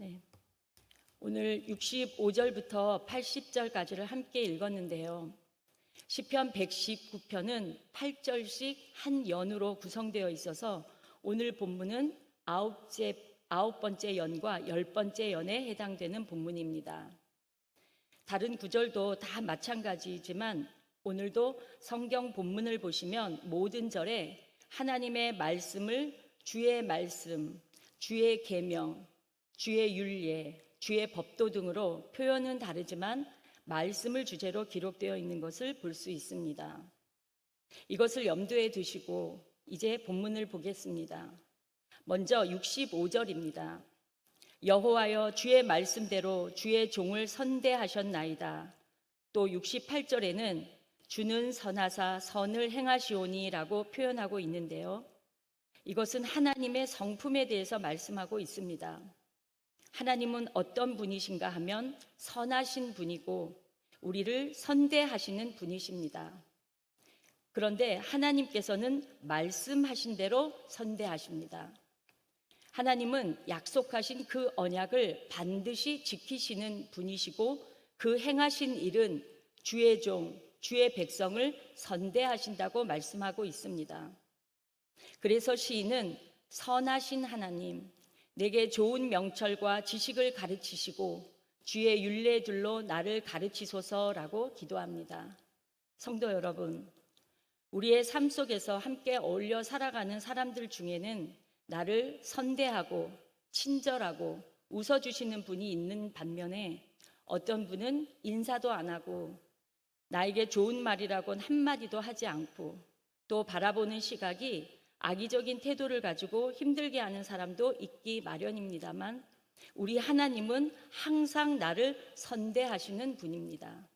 네. 오늘 65절부터 80절까지를 함께 읽었는데요. 시편 119편은 8절씩 한 연으로 구성되어 있어서 오늘 본문은 아홉째, 아홉 번째 연과 열 번째 연에 해당되는 본문입니다. 다른 구절도 다 마찬가지지만 오늘도 성경 본문을 보시면 모든 절에 하나님의 말씀을 주의 말씀, 주의 계명, 주의 율례, 주의 법도 등으로 표현은 다르지만 말씀을 주제로 기록되어 있는 것을 볼 수 있습니다. 이것을 염두에 두시고 이제 본문을 보겠습니다. 먼저 65절입니다. 여호와여 주의 말씀대로 주의 종을 선대하셨나이다. 또 68절에는 주는 선하사 선을 행하시오니라고 표현하고 있는데요. 이것은 하나님의 성품에 대해서 말씀하고 있습니다. 하나님은 어떤 분이신가 하면 선하신 분이고 우리를 선대하시는 분이십니다. 그런데 하나님께서는 말씀하신 대로 선대하십니다. 하나님은 약속하신 그 언약을 반드시 지키시는 분이시고 그 행하신 일은 주의 종, 주의 백성을 선대하신다고 말씀하고 있습니다. 그래서 시인은 선하신 하나님, 내게 좋은 명철과 지식을 가르치시고 주의 윤례들로 나를 가르치소서라고 기도합니다. 성도 여러분, 우리의 삶 속에서 함께 어울려 살아가는 사람들 중에는 나를 선대하고 친절하고 웃어주시는 분이 있는 반면에 어떤 분은 인사도 안 하고 나에게 좋은 말이라곤 한마디도 하지 않고 또 바라보는 시각이 악의적인 태도를 가지고 힘들게 하는 사람도 있기 마련입니다만 우리 하나님은 항상 나를 선대하시는 분입니다.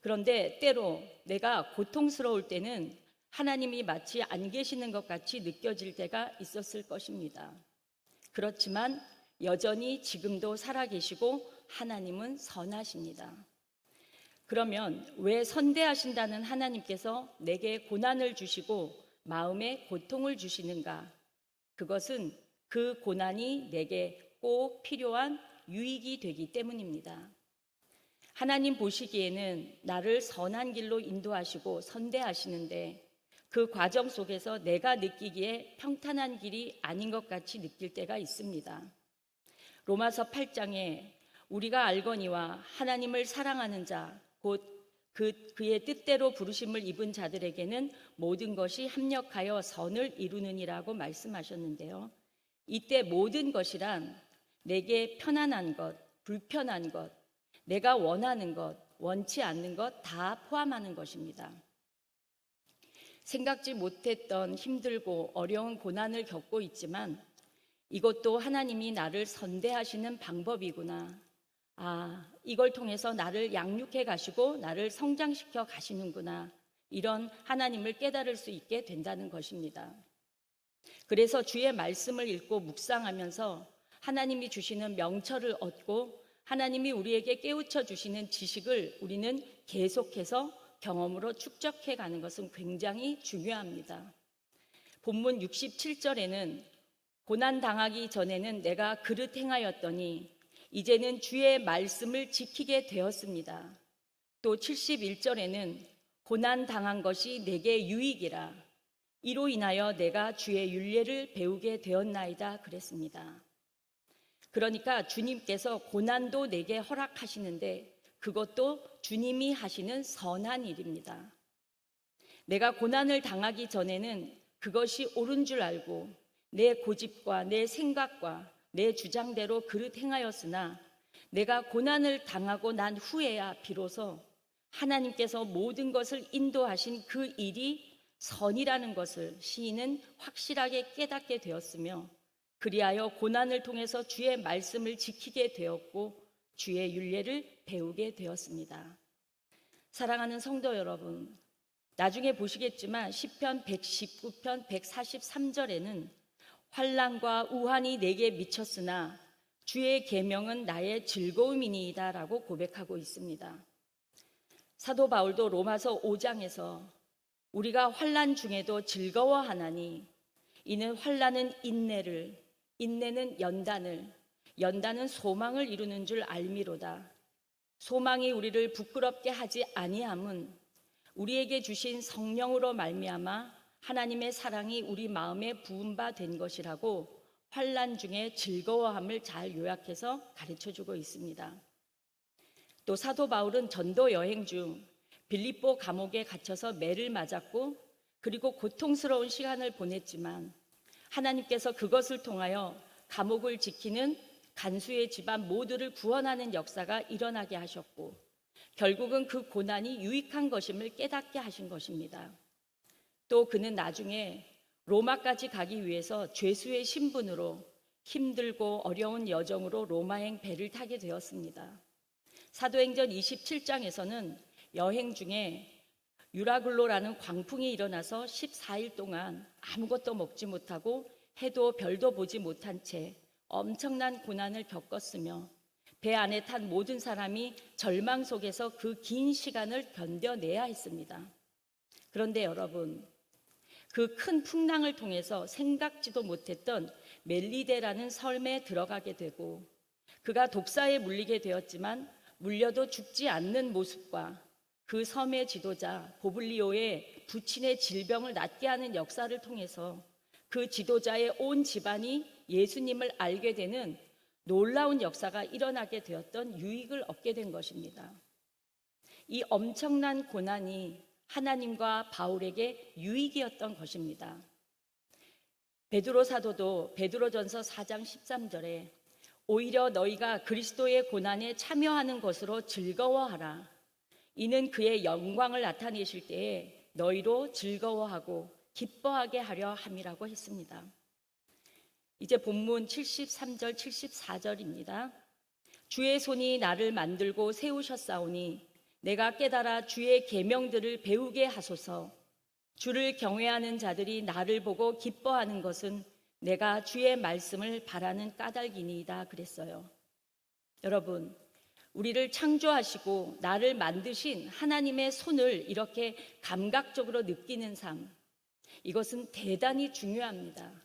그런데 때로 내가 고통스러울 때는 하나님이 마치 안 계시는 것 같이 느껴질 때가 있었을 것입니다. 그렇지만 여전히 지금도 살아계시고 하나님은 선하십니다. 그러면 왜 선대하신다는 하나님께서 내게 고난을 주시고 마음에 고통을 주시는가? 그것은 그 고난이 내게 꼭 필요한 유익이 되기 때문입니다. 하나님 보시기에는 나를 선한 길로 인도하시고 선대하시는데 그 과정 속에서 내가 느끼기에 평탄한 길이 아닌 것 같이 느낄 때가 있습니다. 로마서 8장에 우리가 알거니와 하나님을 사랑하는 자, 곧 그, 그의 뜻대로 부르심을 입은 자들에게는 모든 것이 합력하여 선을 이루느니라고 말씀하셨는데요. 이때 모든 것이란 내게 편안한 것, 불편한 것, 내가 원하는 것, 원치 않는 것 다 포함하는 것입니다. 생각지 못했던 힘들고 어려운 고난을 겪고 있지만 이것도 하나님이 나를 선대하시는 방법이구나. 아, 이걸 통해서 나를 양육해 가시고 나를 성장시켜 가시는구나. 이런 하나님을 깨달을 수 있게 된다는 것입니다. 그래서 주의 말씀을 읽고 묵상하면서 하나님이 주시는 명철을 얻고 하나님이 우리에게 깨우쳐 주시는 지식을 우리는 계속해서 경험으로 축적해 가는 것은 굉장히 중요합니다. 본문 67절에는 고난 당하기 전에는 내가 그릇 행하였더니 이제는 주의 말씀을 지키게 되었습니다. 또 71절에는 고난 당한 것이 내게 유익이라 이로 인하여 내가 주의 윤례를 배우게 되었나이다 그랬습니다. 그러니까 주님께서 고난도 내게 허락하시는데 그것도 주님이 하시는 선한 일입니다. 내가 고난을 당하기 전에는 그것이 옳은 줄 알고 내 고집과 내 생각과 내 주장대로 그릇 행하였으나 내가 고난을 당하고 난 후에야 비로소 하나님께서 모든 것을 인도하신 그 일이 선이라는 것을 시인은 확실하게 깨닫게 되었으며 그리하여 고난을 통해서 주의 말씀을 지키게 되었고 주의 윤례를 배우게 되었습니다. 사랑하는 성도 여러분, 나중에 보시겠지만 시편 119편 143절에는 환란과 우환이 내게 미쳤으나 주의 계명은 나의 즐거움이니이다라고 고백하고 있습니다. 사도 바울도 로마서 5장에서 우리가 환란 중에도 즐거워하나니 이는 환란은 인내를 인내는 연단을 연다는 소망을 이루는 줄 알미로다. 소망이 우리를 부끄럽게 하지 아니함은 우리에게 주신 성령으로 말미암아 하나님의 사랑이 우리 마음에 부은 바 된 것이라고 환란 중에 즐거워함을 잘 요약해서 가르쳐 주고 있습니다. 또 사도 바울은 전도 여행 중 빌립보 감옥에 갇혀서 매를 맞았고 그리고 고통스러운 시간을 보냈지만 하나님께서 그것을 통하여 감옥을 지키는 간수의 집안 모두를 구원하는 역사가 일어나게 하셨고 결국은 그 고난이 유익한 것임을 깨닫게 하신 것입니다. 또 그는 나중에 로마까지 가기 위해서 죄수의 신분으로 힘들고 어려운 여정으로 로마행 배를 타게 되었습니다. 사도행전 27장에서는 여행 중에 유라글로라는 광풍이 일어나서 14일 동안 아무것도 먹지 못하고 해도 별도 보지 못한 채 엄청난 고난을 겪었으며 배 안에 탄 모든 사람이 절망 속에서 그 긴 시간을 견뎌내야 했습니다. 그런데 여러분, 그 큰 풍랑을 통해서 생각지도 못했던 멜리데라는 섬에 들어가게 되고 그가 독사에 물리게 되었지만 물려도 죽지 않는 모습과 그 섬의 지도자 보블리오의 부친의 질병을 낫게 하는 역사를 통해서 그 지도자의 온 집안이 예수님을 알게 되는 놀라운 역사가 일어나게 되었던 유익을 얻게 된 것입니다. 이 엄청난 고난이 하나님과 바울에게 유익이었던 것입니다. 베드로 사도도 베드로전서 4장 13절에 오히려 너희가 그리스도의 고난에 참여하는 것으로 즐거워하라. 이는 그의 영광을 나타내실 때에 너희로 즐거워하고 기뻐하게 하려 함이라고 했습니다. 이제 본문 73절 74절입니다. 주의 손이 나를 만들고 세우셨사오니 내가 깨달아 주의 계명들을 배우게 하소서. 주를 경외하는 자들이 나를 보고 기뻐하는 것은 내가 주의 말씀을 바라는 까닭이니이다 그랬어요. 여러분, 우리를 창조하시고 나를 만드신 하나님의 손을 이렇게 감각적으로 느끼는 삶. 이것은 대단히 중요합니다.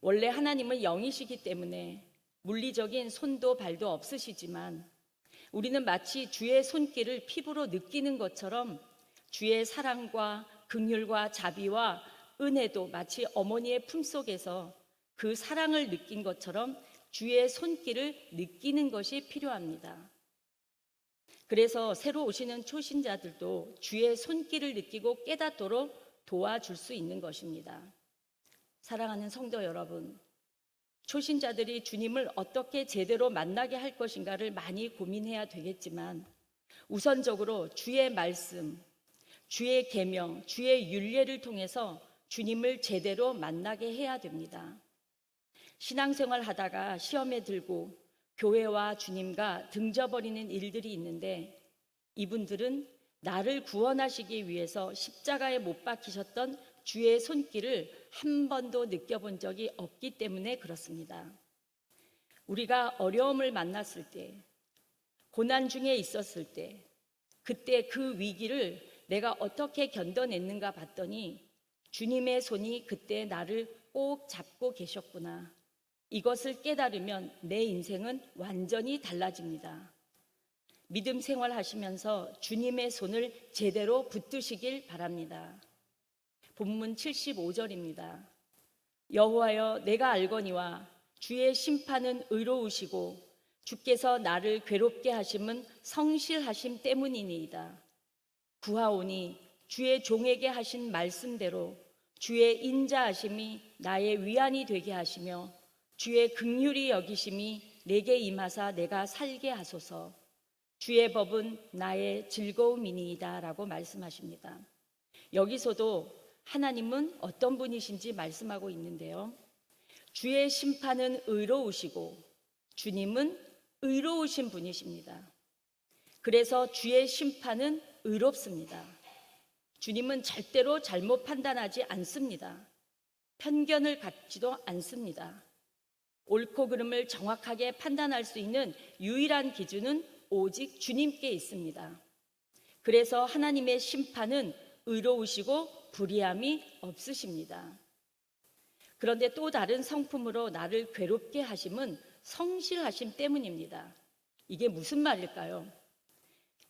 원래 하나님은 영이시기 때문에 물리적인 손도 발도 없으시지만 우리는 마치 주의 손길을 피부로 느끼는 것처럼 주의 사랑과 긍휼과 자비와 은혜도 마치 어머니의 품속에서 그 사랑을 느낀 것처럼 주의 손길을 느끼는 것이 필요합니다. 그래서 새로 오시는 초신자들도 주의 손길을 느끼고 깨닫도록 도와줄 수 있는 것입니다. 사랑하는 성도 여러분, 초신자들이 주님을 어떻게 제대로 만나게 할 것인가를 많이 고민해야 되겠지만 우선적으로 주의 말씀, 주의 계명, 주의 윤례를 통해서 주님을 제대로 만나게 해야 됩니다. 신앙생활 하다가 시험에 들고 교회와 주님과 등져버리는 일들이 있는데 이분들은 나를 구원하시기 위해서 십자가에 못 박히셨던 주의 손길을 한 번도 느껴본 적이 없기 때문에 그렇습니다. 우리가 어려움을 만났을 때, 고난 중에 있었을 때, 그때 그 위기를 내가 어떻게 견뎌냈는가 봤더니 주님의 손이 그때 나를 꼭 잡고 계셨구나. 이것을 깨달으면 내 인생은 완전히 달라집니다. 믿음 생활 하시면서 주님의 손을 제대로 붙드시길 바랍니다. 본문 75절입니다. 여호와여 내가 알거니와 주의 심판은 의로우시고 주께서 나를 괴롭게 하심은 성실하심 때문이니이다. 구하오니 주의 종에게 하신 말씀대로 주의 인자하심이 나의 위안이 되게 하시며 주의 극률이 여기심이 내게 임하사 내가 살게 하소서. 주의 법은 나의 즐거움이니이다라고 말씀하십니다. 여기서도 하나님은 어떤 분이신지 말씀하고 있는데요. 주의 심판은 의로우시고 주님은 의로우신 분이십니다. 그래서 주의 심판은 의롭습니다. 주님은 절대로 잘못 판단하지 않습니다. 편견을 갖지도 않습니다. 옳고 그름을 정확하게 판단할 수 있는 유일한 기준은 오직 주님께 있습니다. 그래서 하나님의 심판은 의로우시고 불의함이 없으십니다. 그런데 또 다른 성품으로 나를 괴롭게 하심은 성실하심 때문입니다. 이게 무슨 말일까요?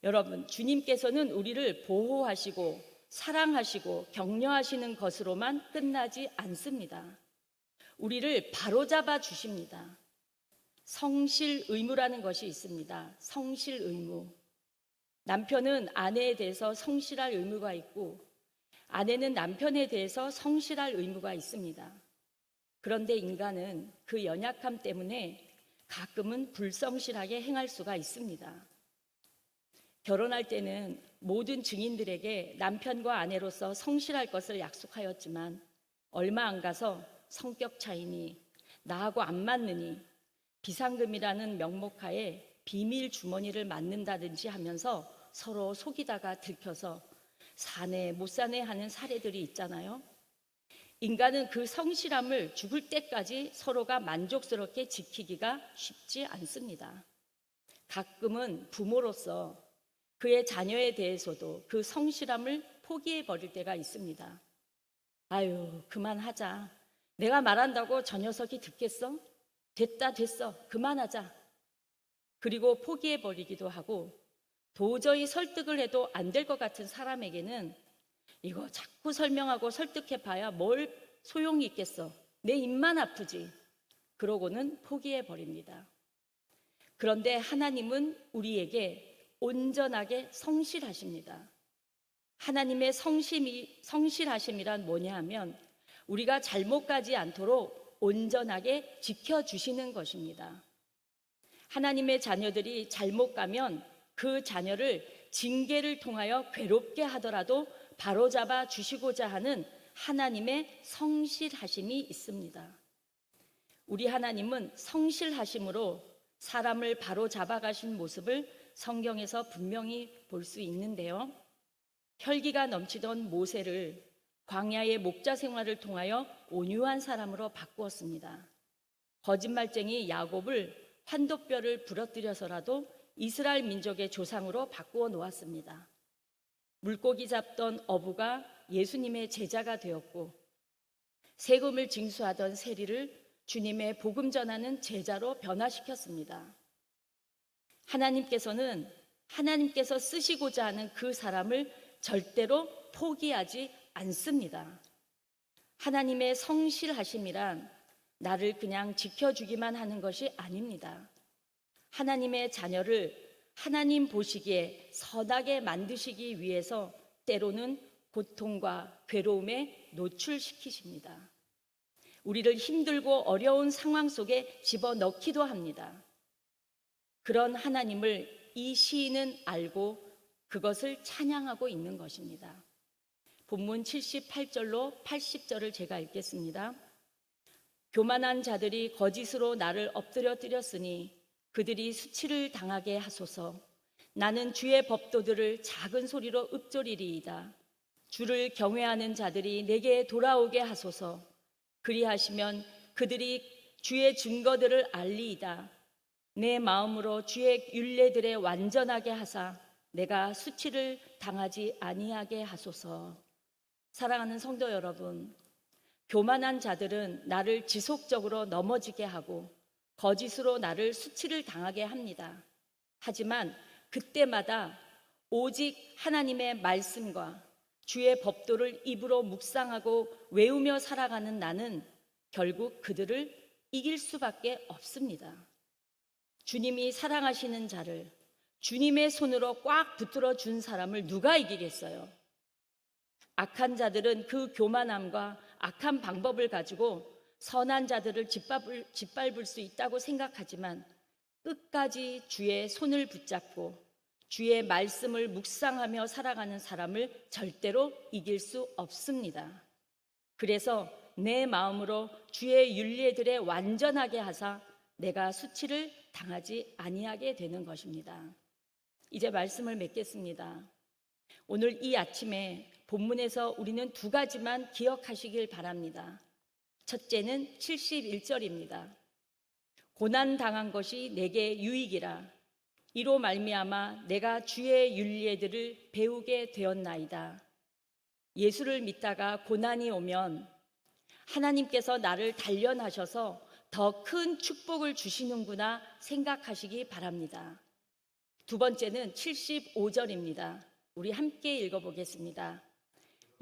여러분, 주님께서는 우리를 보호하시고 사랑하시고 격려하시는 것으로만 끝나지 않습니다. 우리를 바로잡아 주십니다. 성실 의무라는 것이 있습니다. 성실 의무. 남편은 아내에 대해서 성실할 의무가 있고 아내는 남편에 대해서 성실할 의무가 있습니다. 그런데 인간은 그 연약함 때문에 가끔은 불성실하게 행할 수가 있습니다. 결혼할 때는 모든 증인들에게 남편과 아내로서 성실할 것을 약속하였지만 얼마 안 가서 성격 차이니 나하고 안 맞느니 비상금이라는 명목하에 비밀 주머니를 맞는다든지 하면서 서로 속이다가 들켜서 사내 못 사내 하는 사례들이 있잖아요. 인간은 그 성실함을 죽을 때까지 서로가 만족스럽게 지키기가 쉽지 않습니다. 가끔은 부모로서 그의 자녀에 대해서도 그 성실함을 포기해 버릴 때가 있습니다. 아유, 그만하자. 내가 말한다고 저 녀석이 듣겠어? 됐다, 됐어. 그만하자. 그리고 포기해 버리기도 하고 도저히 설득을 해도 안 될 것 같은 사람에게는 이거 자꾸 설명하고 설득해 봐야 뭘 소용이 있겠어. 내 입만 아프지. 그러고는 포기해 버립니다. 그런데 하나님은 우리에게 온전하게 성실하십니다. 하나님의 성심이, 성실하심이란 뭐냐 하면 우리가 잘못 가지 않도록 온전하게 지켜주시는 것입니다. 하나님의 자녀들이 잘못 가면 그 자녀를 징계를 통하여 괴롭게 하더라도 바로잡아 주시고자 하는 하나님의 성실하심이 있습니다. 우리 하나님은 성실하심으로 사람을 바로 잡아 가신 모습을 성경에서 분명히 볼 수 있는데요. 혈기가 넘치던 모세를 광야의 목자 생활을 통하여 온유한 사람으로 바꾸었습니다. 거짓말쟁이 야곱을 환도뼈를 부러뜨려서라도 이스라엘 민족의 조상으로 바꾸어 놓았습니다. 물고기 잡던 어부가 예수님의 제자가 되었고 세금을 징수하던 세리를 주님의 복음 전하는 제자로 변화시켰습니다. 하나님께서는 하나님께서 쓰시고자 하는 그 사람을 절대로 포기하지 않습니다. 하나님의 성실하심이란 나를 그냥 지켜주기만 하는 것이 아닙니다. 하나님의 자녀를 하나님 보시기에 선하게 만드시기 위해서 때로는 고통과 괴로움에 노출시키십니다. 우리를 힘들고 어려운 상황 속에 집어넣기도 합니다. 그런 하나님을 이 시인은 알고 그것을 찬양하고 있는 것입니다. 본문 78절로 80절을 제가 읽겠습니다. 교만한 자들이 거짓으로 나를 엎드려 뜨렸으니 그들이 수치를 당하게 하소서. 나는 주의 법도들을 작은 소리로 읊조리리이다. 주를 경외하는 자들이 내게 돌아오게 하소서. 그리하시면 그들이 주의 증거들을 알리이다. 내 마음으로 주의 윤례들에 완전하게 하사 내가 수치를 당하지 아니하게 하소서. 사랑하는 성도 여러분, 교만한 자들은 나를 지속적으로 넘어지게 하고 거짓으로 나를 수치를 당하게 합니다. 하지만 그때마다 오직 하나님의 말씀과 주의 법도를 입으로 묵상하고 외우며 살아가는 나는 결국 그들을 이길 수밖에 없습니다. 주님이 사랑하시는 자를 주님의 손으로 꽉 붙들어 준 사람을 누가 이기겠어요? 악한 자들은 그 교만함과 악한 방법을 가지고 선한 자들을 짓밟을, 짓밟을 수 있다고 생각하지만 끝까지 주의 손을 붙잡고 주의 말씀을 묵상하며 살아가는 사람을 절대로 이길 수 없습니다. 그래서 내 마음으로 주의 윤례들에 완전하게 하사 내가 수치를 당하지 아니하게 되는 것입니다. 이제 말씀을 맺겠습니다. 오늘 이 아침에 본문에서 우리는 두 가지만 기억하시길 바랍니다. 첫째는 71절입니다. 고난 당한 것이 내게 유익이라 이로 말미암아 내가 주의 윤례들을 배우게 되었나이다. 예수를 믿다가 고난이 오면 하나님께서 나를 단련하셔서 더 큰 축복을 주시는구나 생각하시기 바랍니다. 두 번째는 75절입니다. 우리 함께 읽어보겠습니다.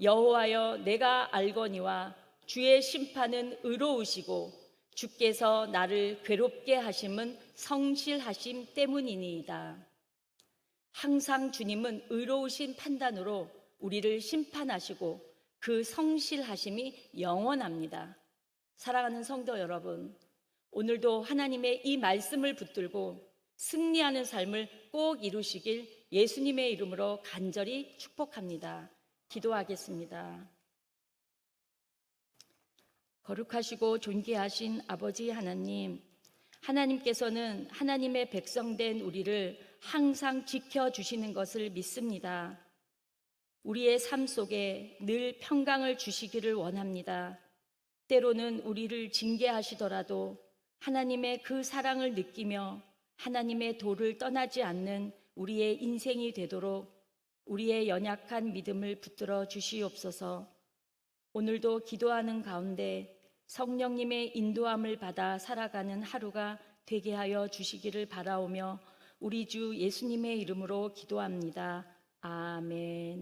여호와여 내가 알거니와 주의 심판은 의로우시고 주께서 나를 괴롭게 하심은 성실하심 때문이니이다. 항상 주님은 의로우신 판단으로 우리를 심판하시고 그 성실하심이 영원합니다. 사랑하는 성도 여러분, 오늘도 하나님의 이 말씀을 붙들고 승리하는 삶을 꼭 이루시길 예수님의 이름으로 간절히 축복합니다. 기도하겠습니다. 거룩하시고 존귀하신 아버지 하나님, 하나님께서는 하나님의 백성된 우리를 항상 지켜주시는 것을 믿습니다. 우리의 삶 속에 늘 평강을 주시기를 원합니다. 때로는 우리를 징계하시더라도 하나님의 그 사랑을 느끼며 하나님의 도를 떠나지 않는 우리의 인생이 되도록 우리의 연약한 믿음을 붙들어 주시옵소서. 오늘도 기도하는 가운데 성령님의 인도함을 받아 살아가는 하루가 되게 하여 주시기를 바라오며 우리 주 예수님의 이름으로 기도합니다. 아멘.